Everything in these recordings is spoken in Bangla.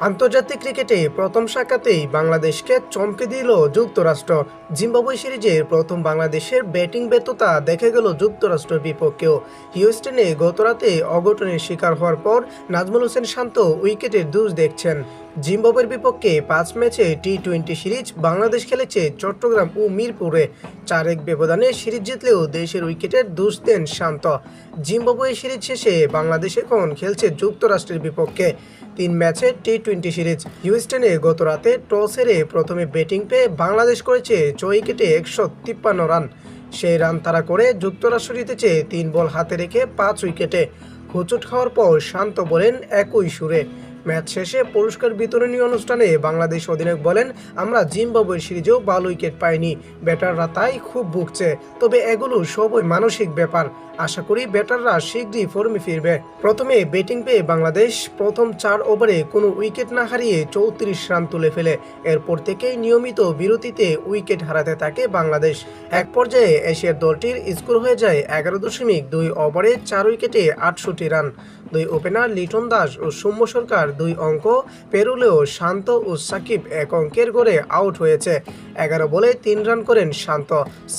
আন্তর্জাতিক ক্রিকেটে প্রথম শাখাতেই বাংলাদেশকে চমকে দিল যুক্তরাষ্ট্র। জিম্বাবুয়ে সিরিজের প্রথম বাংলাদেশের ব্যাটিং ব্যর্থতা দেখে গেল যুক্তরাষ্ট্রের বিপক্ষেও। হিউস্টনে গতরাতে অঘটনের শিকার হওয়ার পর নাজমুল হোসেন শান্ত উইকেটের দুষ দেখছেন। জিম্বাবুয়ের বিপক্ষে পাঁচ ম্যাচে টি টোয়েন্টি সিরিজ বাংলাদেশ খেলেছে চট্টগ্রাম ও মিরপুরে। চার এক ব্যবধানে সিরিজ জিতলেও দেশের উইকেটের দোষ দেন শান্ত। জিম্বাবুয়ে সিরিজ শেষে বাংলাদেশ এখন খেলছে যুক্তরাষ্ট্রের বিপক্ষে। তিন ম্যাচে টি টোয়েন্টি সিরিজ। হিউস্টনে গত রাতে টস হেরে প্রথমে ব্যাটিং পেয়ে বাংলাদেশ করেছে ছয় উইকেটে একশো তিপ্পান্ন রান। সেই রান তারা করে যুক্তরাষ্ট্র জিতেছে তিন বল হাতে রেখে পাঁচ উইকেটে। হোঁচট খাওয়ার পর শান্ত বলেন একই সুরে। ম্যাচ শেষে পুরস্কার বিতরণী অনুষ্ঠানে বাংলাদেশ অধিনায়ক বলেন, আমরা জিম্বাবুয়ের সিরিজেও ভালো উইকেট পাইনি। ব্যাটাররা তাই খুব ভুগছে। তবে এগুলো সবই মানসিক ব্যাপার। আশা করি ব্যাটাররা শীঘ্রই ফর্মে ফিরবে। প্রথমে ব্যাটিং পেয়ে বাংলাদেশ প্রথম চার ওভারে কোনো উইকেট না হারিয়ে চৌত্রিশ রান তুলে ফেলে। এরপর থেকেই নিয়মিত বিরতিতে উইকেট হারাতে থাকে বাংলাদেশ। এক পর্যায়ে এশিয়ার দলটির স্কোর হয়ে যায় এগারো দশমিক দুই ওভারে চার উইকেটে আটষট্টি রান। দুই ওপেনার লিটন দাস ও সৌম্য সরকার দুই অঙ্ক, পেরুলেও শান্ত ও সাকিব এক অঙ্কের গড়ে আউট হয়েছে। এগারো বলে তিন রান করেন শান্ত।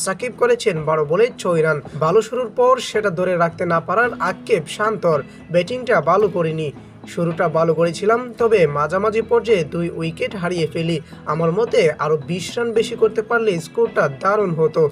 সাকিব করেছেন বারো বলে ছয় রান। ভালো শুরুর পর সেটা ধরে রাখতে না পারার আক্ষেপ শান্তর। ব্যাটিংটা ভালো করেনি। শুরুটা ভালো করেছিলাম, তবে মাঝামাঝি পর্যায়ে দুই উইকেট হারিয়ে ফেলি। আমার মতে আরও বিশ রান বেশি করতে পারলে স্কোরটা দারুণ হতো।